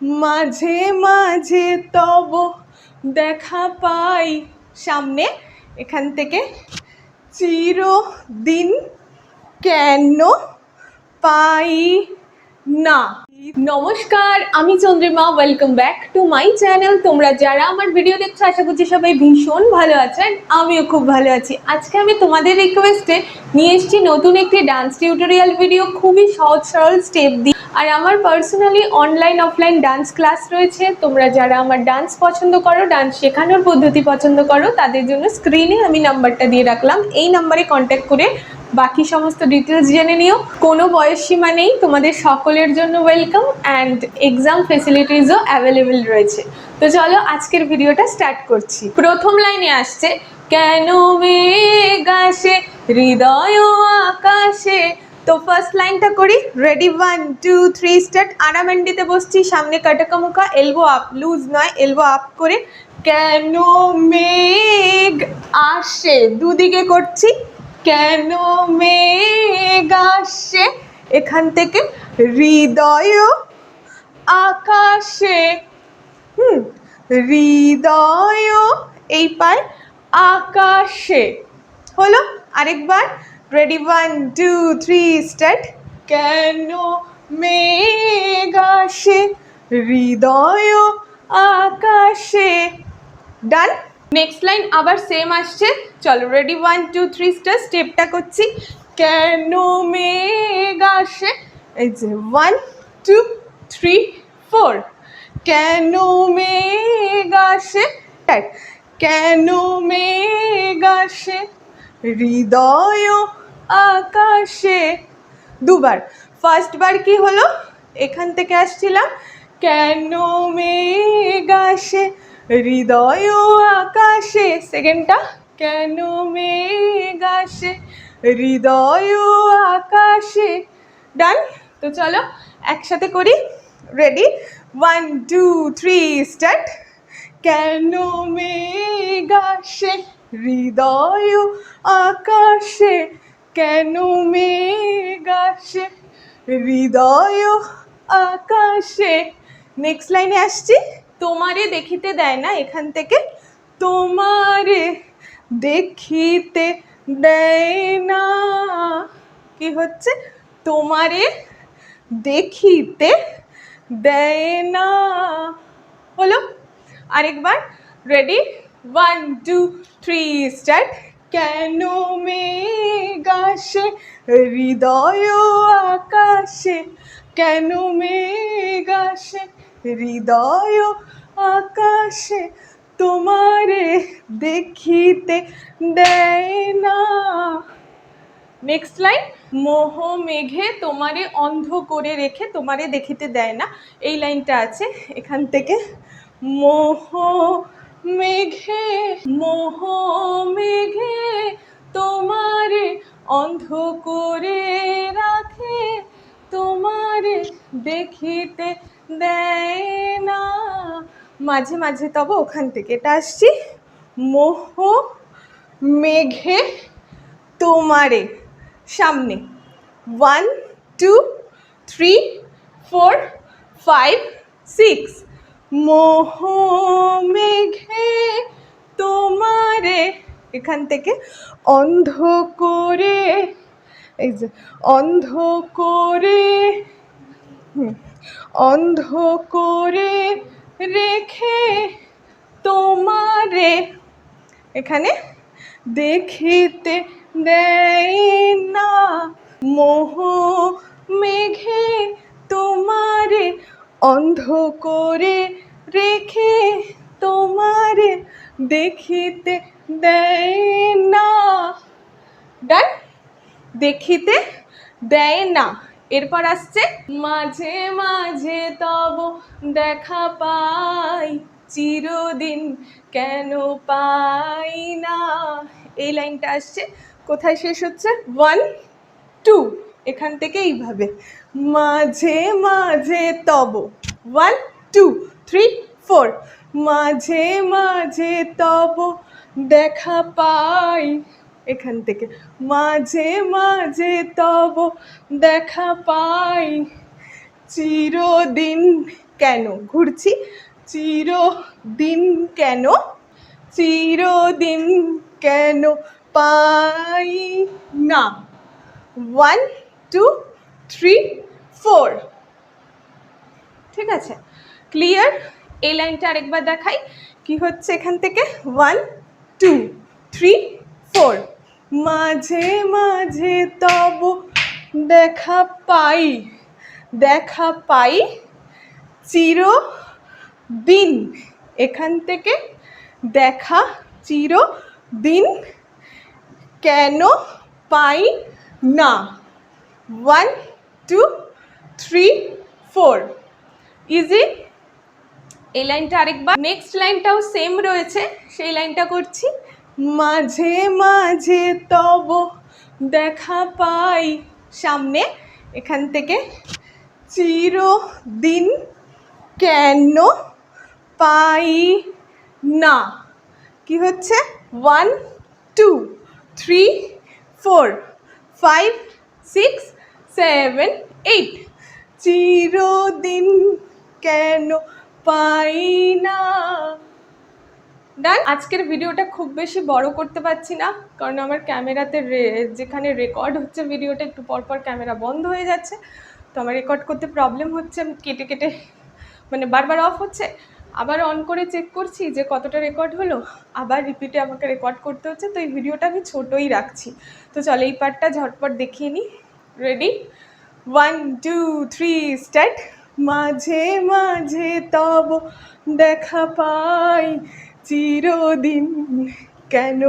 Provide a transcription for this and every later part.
মাঝে মাঝে তব দেখা পাই। সামনে এখান থেকে। চিরদিন কেন পাই না? নমস্কার, আমি Chandrima welcome back to my channel তোমরা যারা আমার ভিডিও দেখছ, আশা করছি সবাই ভীষণ ভালো আছেন, আমিও খুব ভালো আছি। আজকে আমি তোমাদের রিকোয়েস্টে নিয়ে এসেছি নতুন একটি ডান্স টিউটোরিয়াল ভিডিও খুবই সহজ, সরল স্টেপ দিয়ে। আর আমার personally online offline dance class রয়েছে। তোমরা যারা আমার ডান্স পছন্দ করো ডান্স শেখানোর পদ্ধতি পছন্দ করো, তাদের জন্য স্ক্রিনে আমি নাম্বারটা দিয়ে রাখলাম। এই নাম্বারে কন্ট্যাক্ট করে বাকি সমস্ত ডিটেলস জেনে নিও। কোনো বয়স সীমা নেই। তোমাদের সকলের জন্য ওয়েলকাম অ্যান্ড এক্সাম ফেসিলিটিসও অ্যাভেলেবেল রয়েছে। তো চলো আজকের ভিডিওটা স্টার্ট করছি। প্রথম লাইনে আসছে, কেন মেঘ আসে? হৃদয় আকাশে? তো ফার্স্ট লাইনটা করি। Ready one two three start আরামেন্ডিতে বসছি। সামনে কাটাকামুকা এলবো আপ লুজ নয় এলবো আপ করে। কেন মেঘ আসে? দুদিকে করছি। কেন মেঘ আসে এখান থেকে হৃদয় আকাশে। হুম, হৃদয় এই পায় আকাশে। হলো আরেকবার। Ready one two three start কেন মেঘ আসে? হৃদয় আকাশে। ডান নেক্সট লাইন আবার সেম আসছে। চলো ready one two three start স্টেপটা করছি। কেন মেঘ আসে? এই যে ওয়ান টু থ্রি ফোর কেন মেঘ আসে? Right. কেন মেঘ আসে? হৃদয় আকাশে। দুবার। ফার্স্ট বার কি হলো? এখান থেকে আসছিলাম। কেন মেঘ আসে? হৃদয় আকাশে, সেকেন্ডটা। কেন মেঘ আসে? হৃদয় আকাশে। ডান? তো চলো, একসাথে করি। Ready one two three start কেন মেঘ হৃদয় আকাশে। কেন মেঘ আসে? হৃদয় আকাশে। নেক্সট লাইনে আসছি। তোমারে দেখিতে দেয় না এখান থেকে। তোমারে দেখিতে দেয় না। কি হচ্ছে? তোমারে দেখিতে দেয় না। হলো, আরেকবার ready one two three start কেন মেঘ আসে? হৃদয় আকাশে। কেন মেঘ আসে? হৃদয় আকাশে তোমারে দেখিতে দেয় না। নেক্সট লাইন মোহ মেঘে তোমারে অন্ধ করে রেখে তোমারে দেখিতে দেয় না। এই লাইনটা আছে এখান থেকে। মোহ মেঘে মোহ মেঘে তোমারে অন্ধ করে রাখে, তোমারে দেখিতে মাঝে মাঝে তবে ওখান থেকে। এটা আসছি মোহ মেঘে তোমারে। সামনে। One two three four five six মোহ মেঘে তোমারে। এখান থেকে অন্ধ করে। এই যে, অন্ধ করে। অন্ধ করে রেখে তোমারে। এখানে দেখিতে দেয় না। মোহ মেঘে তোমারে অন্ধ করে রেখে তোমারে দেখিতে দেয় না। ডান। দেখিতে দেয় না। এরপর আসছে, মাঝে মাঝে তব দেখা পাই, চিরদিন কেন পাই না? এই লাইনটা আসছে, কোথায় শেষ হচ্ছে? ওয়ান টু এখান থেকে এইভাবে। মাঝে মাঝে তব। ওয়ান টু থ্রি ফোর মাঝে মাঝে তব দেখা পাই এখান থেকে। মাঝে মাঝে তব দেখা পাই। চিরদিন কেন ঘুরছি? চিরদিন কেন? চিরদিন কেন পাই না? ওয়ান টু থ্রি ফোর ঠিক আছে? ক্লিয়ার এই লাইনটা আরেকবার দেখাই। কি হচ্ছে এখান থেকে? ওয়ান টু থ্রি ফোর মাঝে মাঝে তব দেখা পাই দেখা পাই চির দিন এখান থেকে দেখা চির দিন কেন পাই না? One two three four easy এই লাইনটা আরেকবার। নেক্সট লাইনটাও সেম রয়েছে, সেই লাইনটা করছি। মাঝে মাঝে তব দেখা পাই। সামনে, এখান থেকে। চিরদিন কেন পাই না? কি হচ্ছে? One two three four five six seven eight চিরদিন কেন পাই না? ডান আজকের ভিডিওটা খুব বেশি বড় করতে পারছি না, কারণ আমার ক্যামেরাতে যেখানে রেকর্ড হচ্ছে ভিডিওটা একটু পর পর ক্যামেরা বন্ধ হয়ে যাচ্ছে। তো আমার রেকর্ড করতে প্রবলেম হচ্ছে আমি কেটে কেটে মানে বারবার অফ হচ্ছে। আবার অন করে চেক করছি যে কতটা রেকর্ড হলো, আবার রিপিটে আমাকে রেকর্ড করতে হচ্ছে। তো এই ভিডিওটা আমি ছোটোই রাখছি। তো চলো এই পার্টটা ঝটপট দেখিয়ে নিই ready one two three start মাঝে মাঝে তব দেখা পাই। চিরদিন কেন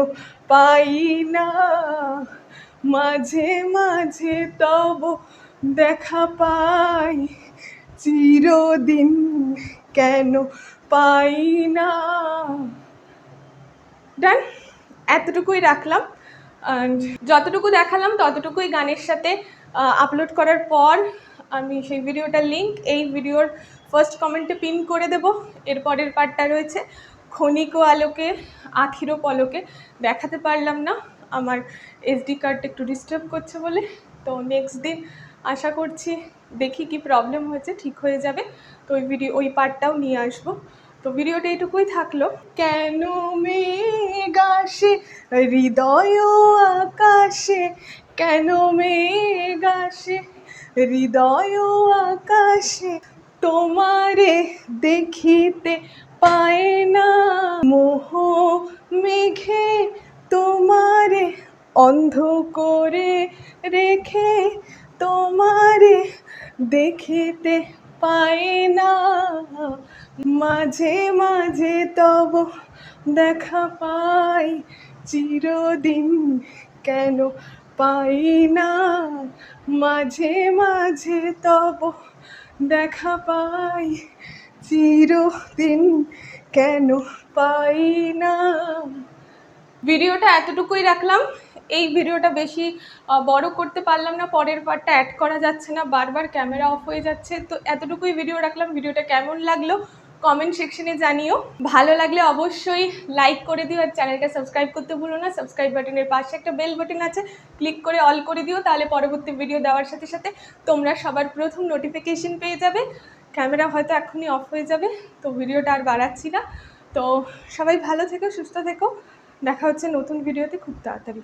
পাই না? মাঝে মাঝে তব দেখা পাই, চিরদিন কেন পাই না? ডান, এতটুকুই রাখলাম। যতটুকু দেখালাম, ততটুকুই গানের সাথে আপলোড করার পর আমি সেই ভিডিওটার লিঙ্ক এই ভিডিওর ফার্স্ট কমেন্টে পিন করে দেব। এরপরের পার্টটা রয়েছে। ক্ষণিক আলোকে আখিরও পলকে দেখাতে পারলাম না। আমার এসডি কার্ডটা একটু ডিস্টার্ব করছে বলে। তো নেক্সট দিন আশা করছি দেখি কি প্রবলেম হয়েছে, ঠিক হয়ে যাবে। তো ওই ভিডিও ওই পার্টটাও নিয়ে আসব। তো ভিডিওটা এইটুকুই থাকল। কেন মেঘাসে হৃদয় আকাশে? কেন মেঘাসে হৃদয় আকাশে? তোমারে দেখিতে পায় না। মোহ মেঘে তোমারে অন্ধ করে রেখে তোমারে দেখিতে পায় না। মাঝে মাঝে তব দেখা পাই, চিরদিন কেন পাই না। মাঝে মাঝে তব দেখা পাই, চিরদিন কেন পাই না? ভিডিওটা এতটুকুই রাখলাম। এই ভিডিওটা বেশি বড় করতে পারলাম না, পরের পার্টটা অ্যাড করা যাচ্ছে না, বারবার ক্যামেরা অফ হয়ে যাচ্ছে। তো এতটুকুই ভিডিও রাখলাম, ভিডিওটা কেমন লাগল কমেন্ট সেকশনে জানিও। ভালো লাগলে অবশ্যই লাইক করে দিও আর চ্যানেলটা সাবস্ক্রাইব করতে ভুলো না। সাবস্ক্রাইব বাটনের পাশে একটা বেল বাটন আছে ক্লিক করে অল করে দিও, তাহলে পরবর্তী ভিডিও দেওয়ার সাথে সাথে তোমরা সবার প্রথম নোটিফিকেশন পেয়ে যাবে। ক্যামেরা হয়তো এখনই অফ হয়ে যাবে, তো ভিডিওটা আর বাড়াচ্ছি না। তো সবাই ভালো থেকো, সুস্থ থেকো। দেখা হচ্ছে নতুন ভিডিওতে খুব তাড়াতাড়ি।